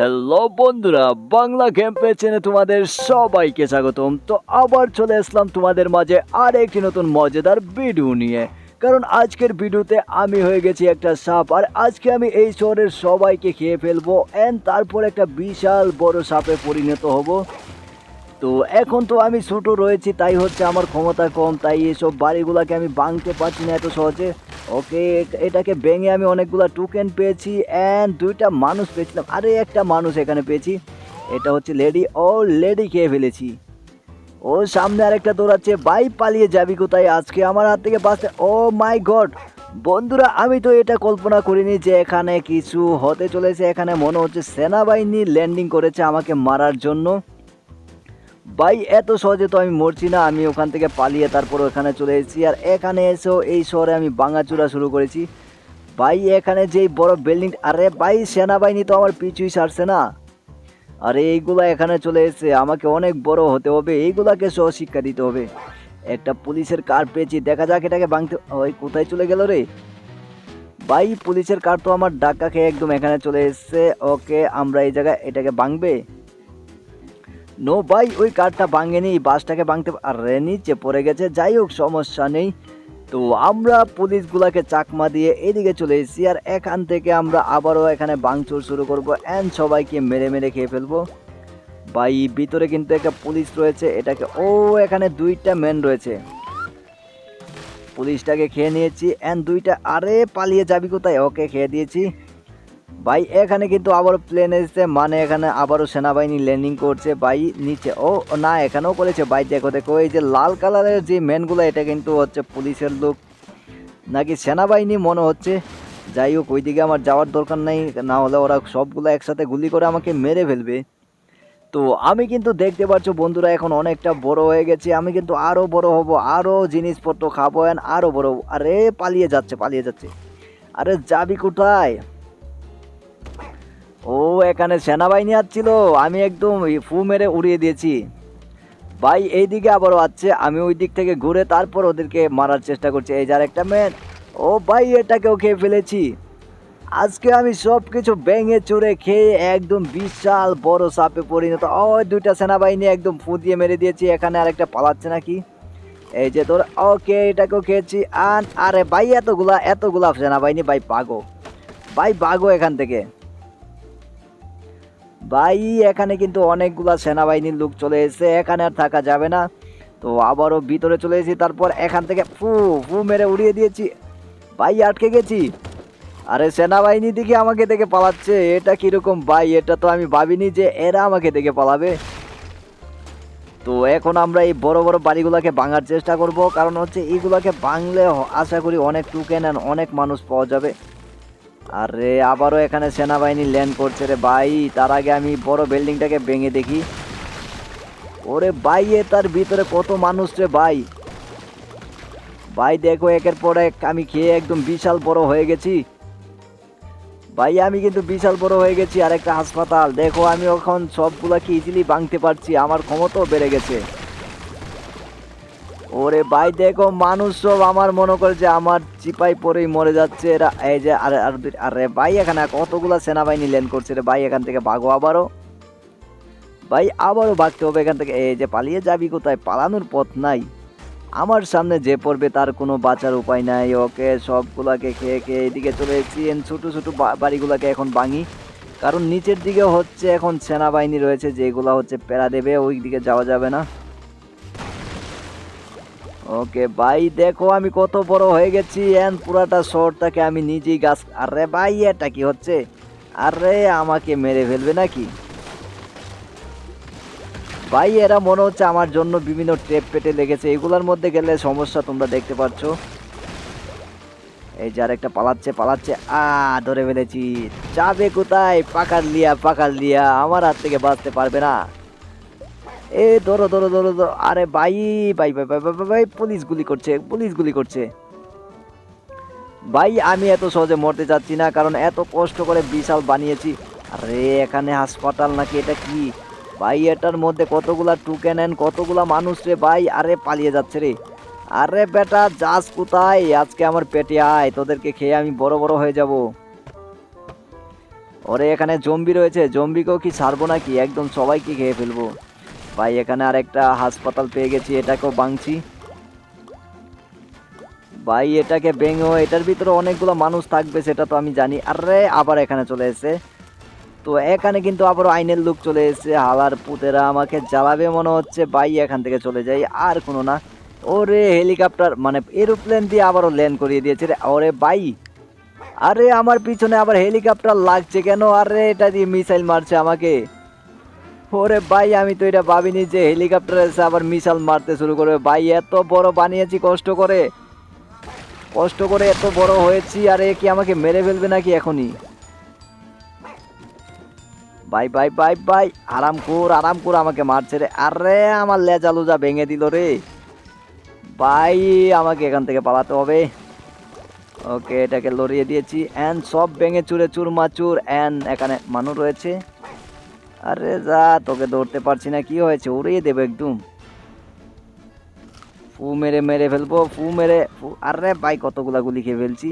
Hello বন্ধুরা, Bangla game পেছনে তোমাদের সবাইকে স্বাগতম। তো আবার চলে আসলাম তোমাদের মাঝে আর একটি নতুন মজাদার ভিডিও নিয়ে। কারণ আজকের ভিডিওতে আমি হয়ে গেছি একটা সাপ, আর আজকে আমি এই শহরের সবাইকে খেয়ে ফেলব অ্যান্ড তারপর একটা বিশাল বড় সাপে পরিণত হব। তো এখন তো আমি ছোটো রয়েছি, তাই হচ্ছে আমার ক্ষমতা কম, তাই এসব বাড়িগুলোকে আমি ভাঙতে পারছি না এত সহজে। ওকে এটাকে ভেঙে আমি অনেকগুলো টোকেন পেয়েছি অ্যান্ড দুইটা মানুষ পেয়েছিলাম। আরে, একটা মানুষ এখানে পেয়েছি। এটা হচ্ছে লেডি, ও লেডি খেয়ে ফেলেছি। ও সামনে আরেকটা দৌড়াচ্ছে বাই পালিয়ে যাবি কোথায়? আজকে আমার হাত থেকে বাঁচতে, ও মাই গড। বন্ধুরা, আমি তো এটা কল্পনা করিনি যে এখানে কিছু হতে চলেছে। এখানে মনে হচ্ছে সেনাবাহিনী ল্যান্ডিং করেছে আমাকে মারার জন্য। ভাই, এত সহজে তো আমি মরছি না। আমি ওখান থেকে পালিয়ে তারপর ওখানে চলে এসেছি। আর এখানে এসেও এই শহরে আমি ভাঙাচুরা শুরু করেছি। ভাই, এখানে যেই বড় বিল্ডিং আরে ভাই, সেনাবাহিনী তো আমার পিছুই ছাড়ছে না। আরে, এইগুলো এখানে চলে এসেছে। আমাকে অনেক বড় হতে হবে। এইগুলাকে সহ শিক্ষা দিতে হবে। একটা পুলিশের কার পেয়েছি। দেখা যাক এটাকে ভাঙতে, ওই কোথায় চলে গেল রে? ভাই, পুলিশের কার তো আমার ডাক্কা খেয়ে একদম এখানে চলে এসেছে। ওকে, আমরা এই জায়গায় এটাকে ভাঙবে? নো ভাই ওই কারটা ভাঙেনি, বাসটাকে ভাঙতে আরে নিচে পড়ে গেছে, যাই হোক, সমস্যা নেই। তো আমরা পুলিশগুলাকে চাকমা দিয়ে এদিকে চলে এসেছি, আর এখান থেকে আমরা আবারও এখানে ভাঙচুর শুরু করব অ্যান্ড সবাইকে মেরে মেরে খেয়ে ফেলব। ভাই, ভিতরে কিন্তু একটা পুলিশ রয়েছে, এটাকে, ও, এখানে দুইটা ম্যান রয়েছে। পুলিশটাকে খেয়ে নিয়েছি অ্যান্ড দুইটা, আরে, পালিয়ে যাবি কোথায়? ওকে খেয়ে দিয়েছি। ভাই, এখানে কিন্তু আবার প্লেন এসেছে মানে এখানে আবারও সেনাবাহিনী ল্যান্ডিং করছে। ভাই, নিচে, ও না, এখানেও করেছে। ভাই, দেখো দেখো, এই যে লাল কালারের যে ম্যানগুলো এটা কিন্তু হচ্ছে পুলিশের লোক। নাকি সেনাবাহিনী মনে হচ্ছে? যাই হোক, ওইদিকে আমার যাওয়ার দরকার নাই, না হলে ওরা সবগুলো একসাথে গুলি করে আমাকে মেরে ফেলবে। তো, আমি কিন্তু দেখতে পাচ্ছ, বন্ধুরা, এখন অনেকটা বড় হয়ে গেছে। আমি কিন্তু আরও বড় হব আরও জিনিসপত্র খাব আরও বড়। আরে, পালিয়ে যাচ্ছে পালিয়ে যাচ্ছে। আরে, যাবি কোথায়? ও, এখানে সেনাবাহিনী আসছিল। আমি একদম ফু মেরে উড়িয়ে দিয়েছি। ভাই এই দিকে আবারও আসছে। আমি ওই দিক থেকে ঘুরে তারপর ওদেরকে মারার চেষ্টা করছি। এই যার একটা মেন ও ভাই, এটাকেও খেয়ে ফেলেছি। আজকে আমি সব কিছু ভেঙে চুরে খেয়ে একদম বিশাল বড় সাপে পরিণত। ও দুইটা সেনাবাহিনী একদম ফু দিয়ে মেরে দিয়েছি। এখানে আরেকটা পালাচ্ছে নাকি? এই যে তোর, ওকে, এটাকেও খেয়েছি। আন, আরে ভাই, এতগুলা এতগুলা সেনাবাহিনী, ভাই, পাগো। ভাই বাগো এখান থেকে। ভাই, এখানে কিন্তু অনেকগুলা সেনাবাহিনীর লোক চলে এসেছে, এখানে আর থাকা যাবে না। তো আবারও ভিতরে চলে এসেছি, তারপর এখান থেকে ফু ফু মেরে উড়িয়ে দিয়েছি। ভাই, আটকে গেছি। আরে, সেনাবাহিনী দিকে আমাকে দেখে পালাচ্ছে, এটা কীরকম ভাই, এটা তো আমি ভাবিনি যে এরা আমাকে দেখে পালাবে। তো এখন আমরা এই বড় বড় বাড়িগুলোকে ভাঙার চেষ্টা করব, কারণ হচ্ছে এইগুলাকে ভাঙলে আশা করি অনেক টুকেন and অনেক মানুষ পাওয়া যাবে। আরে, আবারও এখানে সেনাবাহিনী ল্যান্ড করছে রে ভাই। তার আগে আমি বড় বিল্ডিংটাকে ভেঙে দেখি। ওরে ভাই, এ তার ভিতরে কত মানুষ রে ভাই। ভাই, দেখো, একের পর এক আমি খেয়ে একদম বিশাল বড় হয়ে গেছি। ভাই, আমি কিন্তু বিশাল বড় হয়ে গেছি আর একটা হাসপাতাল। দেখো, আমি এখন সবগুলাকে ইজিলি ভাঙতে পারছি? আমার ক্ষমতাও বেড়ে গেছে। ওরে ভাই, দেখো মানুষ সব আমার মনে করে যে আমার চিপাই পরেই মরে যাচ্ছে এরা। এই যে, আরে, আর ভাই, এখানে কতগুলো সেনাবাহিনী ল্যান্ড করছে রে ভাই, এখান থেকে ভাগো আবারও। ভাই, আবারও ভাগতে হবে এখান থেকে। এই যে পালিয়ে যাবি কোথায়? পালানোর পথ নাই। আমার সামনে যে পড়বে তার কোনো বাঁচার উপায় নাই। ওকে সবগুলাকে খেয়ে খেয়ে এদিকে চলে এসেছি। ছোটো ছোটো বাড়িগুলোকে এখন ভাঙি। কারণ নিচের দিকে হচ্ছে এখন সেনাবাহিনী রয়েছে, যেগুলা হচ্ছে পেরা দেবে ওই দিকে যাওয়া যাবে না। ওকে, ভাই, দেখো আমি কত বড় হয়ে গেছি। এন, পুরাটা শহরটাকে আমি নিজেই গাছ আরে ভাই, এটা কি হচ্ছে? আরে, আমাকে মেরে ফেলবে নাকি? ভাই, এরা মনে হচ্ছে আমার জন্য বিভিন্ন ট্রেপ পেটে লেগেছে। এগুলোর মধ্যে গেলে সমস্যা তোমরা দেখতে পাচ্ছ। এই যার একটা পালাচ্ছে পালাচ্ছে। আ, ধরে ফেলেছি। যাবে কোথায়? পাকার লিয়া পাকার লিয়া। আমার হাত থেকে বাঁচতে পারবে না। এ ধরো ধরো ধরো ধরো। আরে ভাই ভাই ভাই ভাই ভাই ভাই, পুলিশ গুলি করছে পুলিশ গুলি করছে। ভাই আমি এত সহজে মরতে যাচ্ছি না কারণ এত কষ্ট করে বিশাল বানিয়েছি। আরে এখানে হাসপাতাল নাকি এটা কি? ভাই এটার মধ্যে কতগুলা টুকে নেন কতগুলা মানুষ রে ভাই? আরে পালিয়ে যাচ্ছে রে। আরে বেটা যাস কোথায়? আজকে আমার পেটে আয় তোদেরকে খেয়ে আমি বড় বড় হয়ে যাব। ওরে এখানে জম্বি রয়েছে জম্বিকেও কি ছাড়বো নাকি? একদম সবাইকে খেয়ে ফেলব। ভাই, এখানে আরেকটা হাসপাতাল পেয়ে গেছি, এটাকেও বাংছি ভাই, এটাকে ভেঙেও এটার ভিতরে অনেকগুলো মানুষ থাকবে, সেটা তো আমি জানি। আরে, আবার এখানে চলে এসেছে। তো এখানে কিন্তু আবারও আইনের লোক চলে এসেছে। হালার পুতেরা আমাকে জ্বালাবে মনে হচ্ছে। ভাই, এখান থেকে চলে যাই, আর কোনো না। ওরে, হেলিকপ্টার মানে এরোপ্লেন দিয়ে আবারও ল্যান্ড করিয়ে দিয়েছে রে। ওরে ভাই, আরে, আমার পিছনে আবার হেলিকপ্টার লাগছে কেন? আরে, এটা দিয়ে মিসাইল মারছে আমাকে। ওরে ভাই, আমি তো এটা ভাবিনি যে হেলিকপ্টার এসে আবার মিসাইল মারতে শুরু করবে। ভাই, এত বড় বানিয়েছি কষ্ট করে। কষ্ট করে এত বড় হয়েছি, আর এ কি আমাকে মেরে ফেলবে নাকি এখনই? বাই বাই বাই বাই আরাম কর আরাম কর আমাকে মারছে রে। আরে, আমার লেজা লুজা ভেঙে দিল রে। ভাই, আমাকে এখান থেকে পালাতে হবে। ওকে, এটাকে লড়িয়ে দিয়েছি। অ্যান্ড সব ভেঙে চুরে চুরমাচুর অ্যান্ড এখানে মানুষ রয়েছে। আরে যা, তোকে ধরতে পারছি না, কি হয়েছে? উড়িয়ে দেবে একদম। ফু মেরে মেরে ফেলব, ফু মেরে আরে ভাই, কতগুলা গুলি খেয়ে ফেলছি।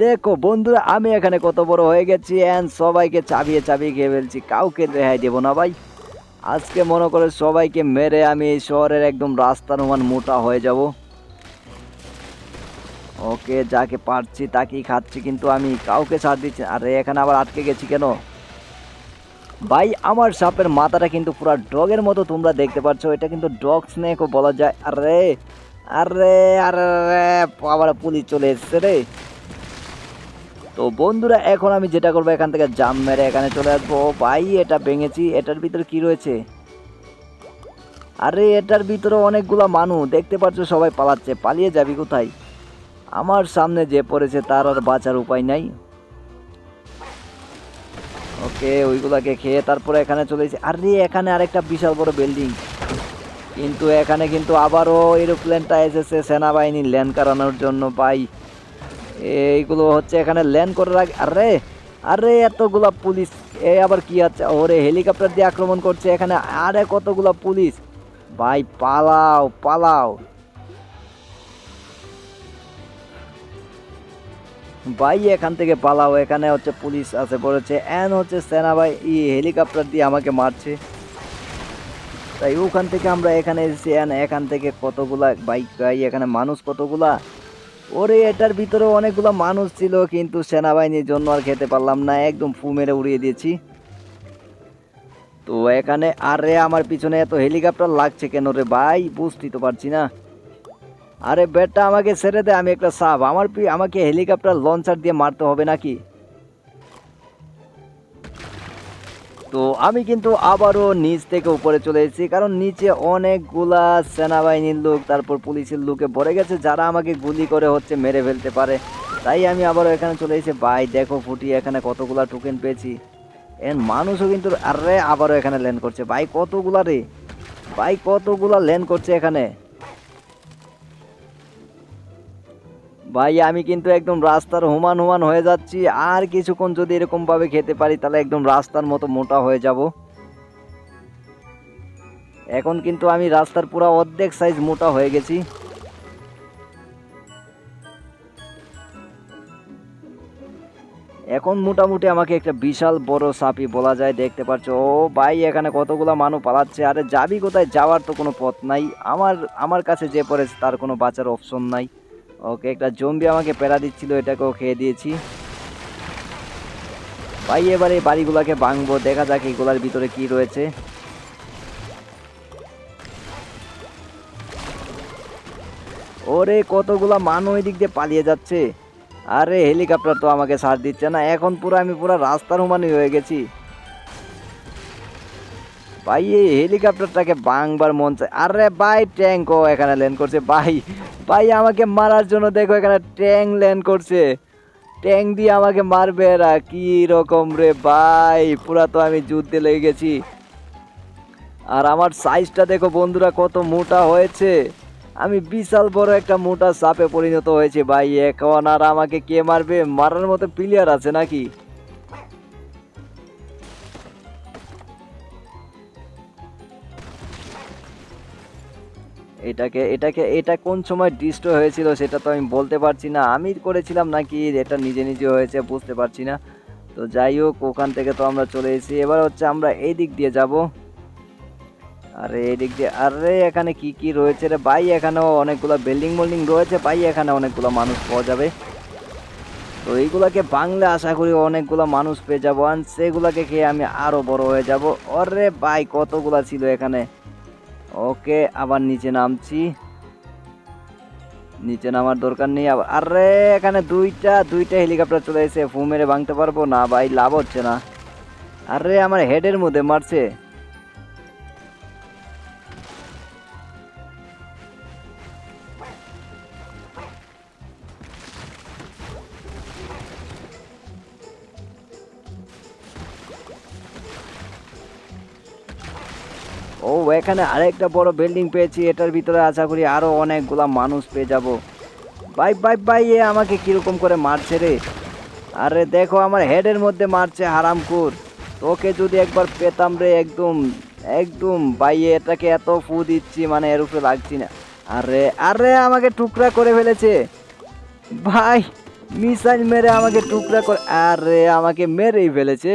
দেখো বন্ধুরা, আমি এখানে কত বড় হয়ে গেছি অ্যান্ড সবাইকে চাবিয়ে চাবিয়ে খেয়ে ফেলছি, কাউকে রেহাই দেবো না ভাই। আজকে মনে করে সবাইকে মেরে আমি এই শহরের একদম রাস্তার সমান মোটা হয়ে যাব। ওকে, যাকে পারছি তাকেই খাচ্ছি, কিন্তু আমি কাউকে ছাড় দিচ্ছি আরে, এখানে আবার আটকে গেছি কেন? ভাই, আমার সাপের মাথাটা কিন্তু পুরো ডগের মতো তোমরা দেখতে পাচ্ছ। এটা কিন্তু ডগ স্নেকও বলা যায়। আরে আরে আরে আবার পুলিশ চলে এসছে রে। তো বন্ধুরা, এখন আমি যেটা করব, এখান থেকে জাম মেরে এখানে চলে আসব। ভাই, এটা ভেঙেছি। এটার ভিতরে কি রয়েছে? আরে, এটার ভিতরে অনেকগুলো মানুষ দেখতে পাচ্ছ, সবাই পালাচ্ছে। পালিয়ে যাবি কোথায়? আমার সামনে যে পড়েছে, তার আর বাঁচার উপায় নাই। ওকে, ওইগুলাকে খেয়ে তারপরে এখানে চলে এসেছি আরে, এখানে আরেকটা বিশাল বড় বিল্ডিং কিন্তু এখানে কিন্তু আবারও এরোপ্লেনটা এসেছে সেনাবাহিনী ল্যান্ড করানোর জন্য পাই এইগুলো হচ্ছে এখানে ল্যান্ড করে রাখ আরে আরে, এতগুলা পুলিশ এ আবার কি আছে? ওরে হেলিকপ্টার দিয়ে আক্রমণ করছে এখানে আরে কতগুলা পুলিশ ভাই, পালাও পালাও। ভাই, এখান থেকে পালাও। এখানে হচ্ছে পুলিশ আছে পড়েছে এন হচ্ছে সেনাবাহিনী হেলিকপ্টার দিয়ে আমাকে মারছে। তাই ওখান থেকে আমরা এখানে এসেছি এন এখান থেকে কতগুলা বাইক গাই এখানে মানুষ কতগুলা? ওরে, এটার ভিতরে অনেকগুলো মানুষ ছিল, কিন্তু সেনাবাহিনীর জন্য আর খেতে পারলাম না, একদম ফু মেরে উড়িয়ে দিয়েছি। তো এখানে, আরে, আমার পিছনে এত হেলিকপ্টার লাগছে কেন রে ভাই? বুঝতেই তো পারছি না। আরে বেটা, আমাকে ছেড়ে দে, আমি একটা সাপ। আমার আমাকে হেলিকপ্টার লঞ্চার দিয়ে মারতে হবে নাকি? তো আমি কিন্তু আবারও নিচ থেকে উপরে চলে এসেছি, কারণ নিচে অনেকগুলা সেনাবাহিনীর লোক, তারপর পুলিশের লোকে ভরে গেছে, যারা আমাকে গুলি করে হচ্ছে মেরে ফেলতে পারে। তাই আমি আবারও এখানে চলে এসেছি। ভাই, দেখো ফুটি, এখানে কতগুলা টোকেন পেয়েছি। এন মানুষও কিন্তু, আরে, আবারও এখানে ল্যান্ড করছে। ভাই, কতগুলা রে? ভাই, কতগুলা ল্যান্ড করছে এখানে? ভাই, আমি কিন্তু একদম রাস্তার হুমান হুমান হয়ে যাচ্ছি। আর কিছুক্ষণ যদি এরকমভাবে খেতে পারি, তাহলে একদম রাস্তার মতো মোটা হয়ে যাব। এখন কিন্তু আমি রাস্তার পুরো অর্ধেক সাইজ মোটা হয়ে গেছি। এখন মোটামুটি আমাকে একটা বিশাল বড় সাপি বলা যায়, দেখতে পাচ্ছ। ও ভাই, এখানে কতগুলো মানুষ পালাচ্ছে। আরে, যাবি কোথায়? যাওয়ার তো কোনো পথ নাই। আমার আমার কাছে যে পড়েছে, তার কোনো বাঁচার অপশন নাই। ওকে, একটা জম্বি আমাকে পেরা দিচ্ছিল, এটাকেও খেয়ে দিয়েছি। ভাই, এবারে বাড়িগুলোকে ভাঙবো, দেখা যাক এগুলার ভিতরে কি রয়েছে। ওরে, কতগুলা মানুষ ওই দিক দিয়ে পালিয়ে যাচ্ছে। আরে, হেলিকপ্টার তো আমাকে সার দিচ্ছে না, এখন পুরো আমি পুরো রাস্তার হুমানি হয়ে গেছি। ভাই, এই হেলিকপ্টারটাকে বাংবার মন চায়। আরে ভাই ট্যাঙ্ক ও এখানে ল্যান্ড করছে। ভাই ভাই, আমাকে মারার জন্য দেখো এখানে ট্যাঙ্ক ল্যান্ড করছে। ট্যাঙ্ক দিয়ে আমাকে মারবে এরা। কি রকম রে ভাই, পুরা তো আমি যুদ্ধে লেগে গেছি। আর আমার সাইজটা দেখো বন্ধুরা, কত মোটা হয়েছে। আমি বিশাল বড় একটা মোটা সাপে পরিণত হয়েছে ভাই, এখন আর আমাকে কে মারবে? মারার মতো প্লেয়ার আছে নাকি? এটাকে এটাকে, এটা কোন সময় ডিস্ট্রয় হয়েছিল সেটা তো আমি বলতে পারছি না। আমি করেছিলাম নাকি এটা নিজে নিজে হয়েছে বুঝতে পারছি না। তো যাই হোক, ওখান থেকে তো আমরা চলে এসেছি। এবার হচ্ছে আমরা এই দিক দিয়ে যাব। আরে, এই দিক দিয়ে, আরে, এখানে কি কি রয়েছে রে? ভাই, এখানেও অনেকগুলো বিল্ডিং মোল্ডিং রয়েছে। ভাই, এখানে অনেকগুলো মানুষ পাওয়া যাবে। তো এইগুলাকে বাংলা আশা করি অনেকগুলো মানুষ পেয়ে যাব। আর সেগুলাকে খেয়ে আমি আরও বড় হয়ে যাব। আরে ভাই, কতগুলা ছিল এখানে? ওকে, আবার নিচে নামছি। নিচে নামার দরকার নেই। আবার আরে, এখানে দুইটা দুইটা হেলিকপ্টার চলে এসে ফু মেরে ভাঙতে পারব? না ভাই, লাভ হচ্ছে না। আরে, আমার হেডের মধ্যে মারছে। ও, এখানে আরেকটা বড় বিল্ডিং পেয়েছি। এটার ভিতরে আশা করি আরও অনেকগুলা মানুষ পেয়ে যাব। বাই বাই বাই এ আমাকে কীরকম করে মারছে রে? আরে দেখো, আমার হেডের মধ্যে মারছে হারামকুর তোকে যদি একবার পেতাম রে, একদম একদম বাইয়ে এটাকে এত ফু দিচ্ছি মানে এর উপরে লাগছি না। আরে আরে, আমাকে টুকরা করে ফেলেছে। ভাই মিসাইল মেরে আমাকে টুকরা করে, আরে, আমাকে মেরেই ফেলেছে।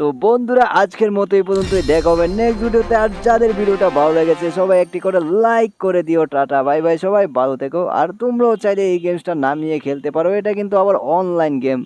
তো বন্ধুরা, আজকের মতো এই পর্যন্তই। দেখা হবে নেক্সট ভিডিওতে। আর যাদের ভিডিওটা ভালো লেগেছে, সবাই একটি করে লাইক করে দিও, টাটা। বাই বাই সবাই, ভালো থেকো। আর তোমরাও চাইলে এই গেমসটা নামিয়ে খেলতে পারো। এটা কিন্তু আবার অনলাইন গেম